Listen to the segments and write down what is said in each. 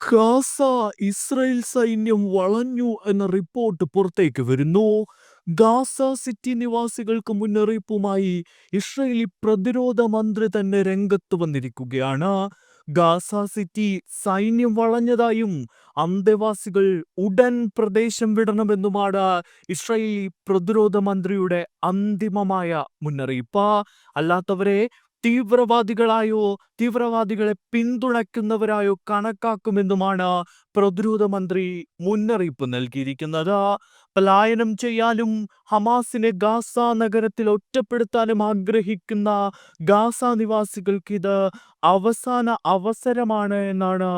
Gaza Israel സൈന്യം വളഞ്ഞു എന്ന റിപ്പോർട്ട് പുറത്തേക്ക് വരുന്നു. ഗാസ സിറ്റി നിവാസികൾക്ക് മുന്നറിയിപ്പുമായി ഇസ്രയേലി പ്രതിരോധ മന്ത്രി തന്നെ രംഗത്ത് വന്നിരിക്കുകയാണ്. ഗാസ സിറ്റി സൈന്യം വളഞ്ഞതായും അന്തേവാസികൾ ഉടൻ പ്രദേശം വിടണമെന്നുമാണ് ഇസ്രയേലി പ്രതിരോധ മന്ത്രിയുടെ അന്തിമമായ മുന്നറിയിപ്പ്. അല്ലാത്തവരെ തീവ്രവാദികളായോ തീവ്രവാദികളെ പിന്തുണയ്ക്കുന്നവരായോ കണക്കാക്കുമെന്നുമാണ് പ്രതിരോധ മന്ത്രി മുന്നറിയിപ്പ് നൽകിയിരിക്കുന്നത്. പലായനം ചെയ്യാനും ഹമാസിനെ ഗാസ നഗരത്തിൽ ഒറ്റപ്പെടുത്താനും ആഗ്രഹിക്കുന്ന ഗാസ നിവാസികൾക്ക് ഇത് അവസാന അവസരമാണ് എന്നാണ്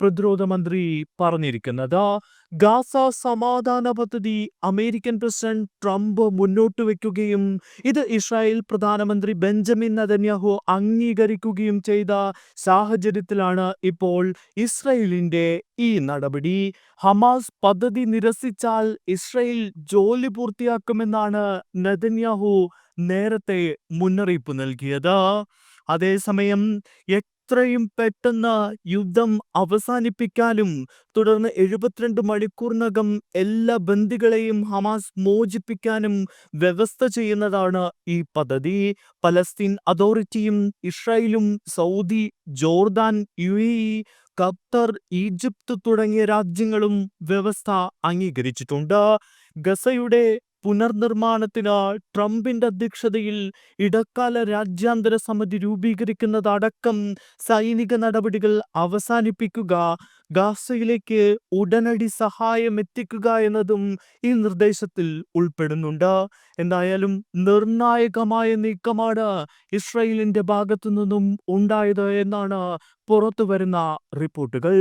പ്രതിരോധ മന്ത്രി പറഞ്ഞിരിക്കുന്നത്. ഗാസ സമാധാന പദ്ധതി അമേരിക്കൻ പ്രസിഡന്റ് ട്രംപ് മുന്നോട്ട് വയ്ക്കുകയും ഇത് ഇസ്രായേൽ പ്രധാനമന്ത്രി ബെഞ്ചമിൻ നദന്യാഹു അംഗീകരിക്കുകയും ചെയ്ത സാഹചര്യത്തിലാണ് ഇപ്പോൾ ഇസ്രായേലിന്റെ ഈ നടപടി. ഹമാസ് പദ്ധതി നിരസിച്ചാൽ ഇസ്രയേൽ ജോലി പൂർത്തിയാക്കുമെന്നാണ് നെതന്യാഹു നേരത്തെ മുന്നറിയിപ്പ് നൽകിയത്. അതേസമയം എത്രയും പെട്ടെന്ന് യുദ്ധം അവസാനിപ്പിക്കാനും തുടർന്ന് എഴുപത്തിരണ്ട് മണിക്കൂറിനകം എല്ലാ ബന്ദികളെയും ഹമാസ് മോചിപ്പിക്കാനും വ്യവസ്ഥ ചെയ്യുന്നതാണ് ഈ പദ്ധതി. പലസ്തീൻ അതോറിറ്റിയും ഇസ്രായേലും Saudi, Jordan, UAE, Qatar, Egypt തുടങ്ങിയ രാജ്യങ്ങളും വ്യവസ്ഥ അംഗീകരിച്ചിട്ടുണ്ട്. ഗസയുടെ പുനർനിർമ്മാണത്തിന് ട്രംപിന്റെ അധ്യക്ഷതയിൽ ഇടക്കാല രാജ്യാന്തര സമിതി രൂപീകരിക്കുന്നതടക്കം സൈനിക നടപടികൾ അവസാനിപ്പിക്കുക, ഗാസയിലേക്ക് ഉടനടി സഹായം എത്തിക്കുക എന്നതും ഈ നിർദ്ദേശത്തിൽ ഉൾപ്പെടുന്നുണ്ട്. എന്തായാലും നിർണായകമായ നീക്കമാണ് ഇസ്രയേലിന്റെ ഭാഗത്തു നിന്നും ഉണ്ടായത് എന്നാണ് പുറത്തുവരുന്ന റിപ്പോർട്ടുകൾ.